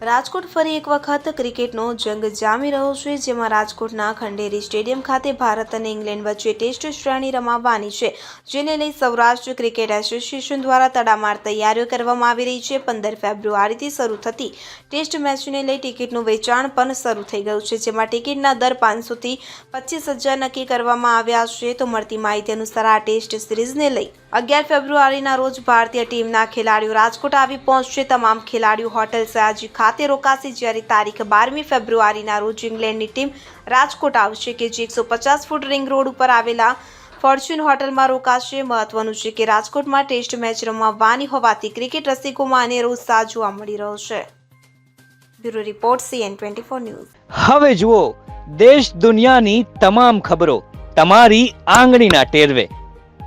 રાજકોટ ફરી એક વખત ક્રિકેટનો જંગ જામી રહ્યો છે, જેમાં રાજકોટના ખંડેરી સ્ટેડિયમ ખાતે ભારત અને ઇંગ્લેન્ડ વચ્ચે ટેસ્ટ શ્રેણી રમાવાની છે, જેને લઈ સૌરાષ્ટ્ર ક્રિકેટ એસોસિએશન દ્વારા તડામાર તૈયારીઓ કરવામાં આવી રહી છે. પંદર ફેબ્રુઆરીથી શરૂ થતી ટેસ્ટ મેચને લઈ ટિકિટનું વેચાણ પણ શરૂ થઈ ગયું છે, જેમાં ટિકિટના દર પાંચસોથી પચીસ હજાર નક્કી કરવામાં આવ્યા છે. તો મળતી માહિતી અનુસાર આ ટેસ્ટ સિરીઝને લઈ અગિયાર ફેબ્રુઆરીના રોજ ભારતીય ટીમના ખેલાડીઓ રાજકોટ આવી પહોંચશે. તમામ ખેલાડીઓ હોટેલ સયાજી ખાતે રોકાશે, જ્યારે તારીખ બારમી ફેબ્રુઆરીના રોજ ઇંગ્લેન્ડની ટીમ રાજકોટ આવશે કે જે એકસો પચાસ ફૂટ રિંગ રોડ ઉપર આવેલા ફોર્ચ્યુન હોટલમાં રોકાશે. મહત્વનું છે કે રાજકોટમાં ટેસ્ટ મેચ રમવાની હોવાથી ક્રિકેટ રસિકોમાં અનેરો ઉત્સાહ જોવા મળી રહ્યો છે. Bureau report, CN twenty four news. હવે જુઓ, દેશ દુનિયાની તમામ ખબરો તમારી આંગળીના ટેરવે.